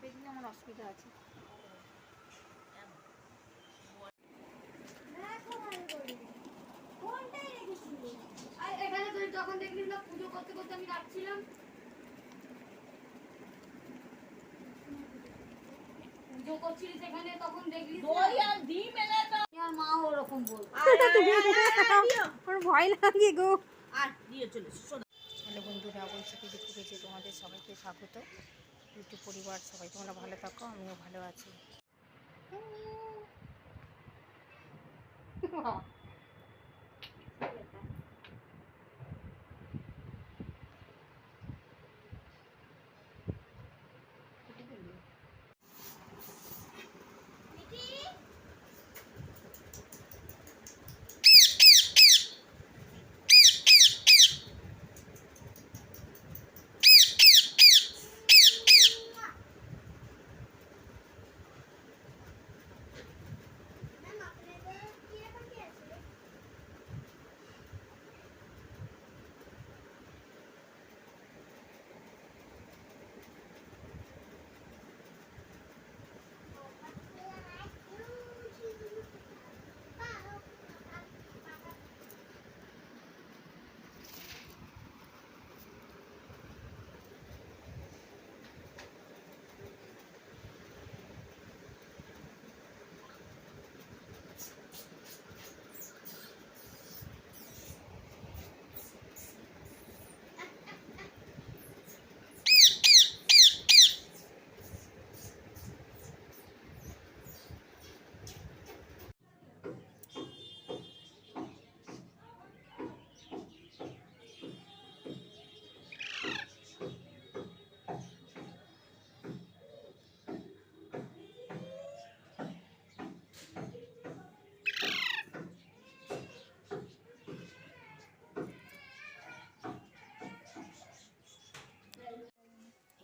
চেপে দিলে আমার অসুবিধা আছে। এখানে তুই যখন দেখলি না পুজো করতে করতে আমি রাখছিলাম। পুজো করছিলি সেখানে তখন দেখলি দই আর ডিম এনে দাও আর মা ওরকম বল আমার ভয় লাগে গো। আর দিয়ে চলে হ্যালো বন্ধুরা বলছি কি দেখতে তোমাদের সবাইকে স্বাগত। ইউটিউব পরিবার সবাই তোমরা ভালো থাকো আমিও ভালো আছি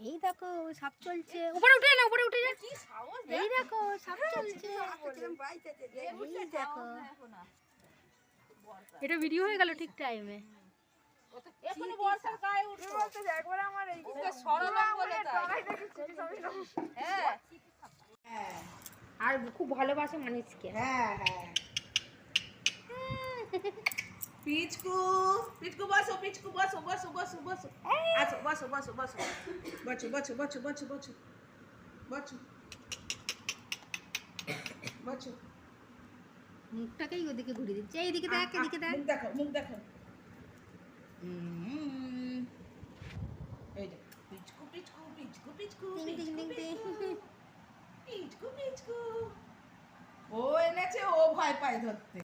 এই দেখো সাপ চলছে। উপরে উঠে না উপরে উঠে যা। এই দেখো সাপ চলছে। এই দেখো। এটা ভিডিও হয়ে গেল ঠিক টাইমে। হ্যাঁ। আর খুব ভালোবাসে মানুষকে। হ্যাঁ হ্যাঁ। পিচকু পিচকু বসো পিচকু বসো বসো বসো বসো। আচ্ছা বসো বসো বসো। বসো বসো বসো বসো বসো। বসো। বসো। মুখটাকেই ওদিকে ঘুরিয়ে দিচ্ছে। এইদিকে দেখ এদিকে দেখ। মুখ দেখো মুখ দেখো। এই যে পিচকু পিচকু পিচকু পিচকু। পিচকু পিচকু। ও এনেছে ও ভয় পায় ধরতে।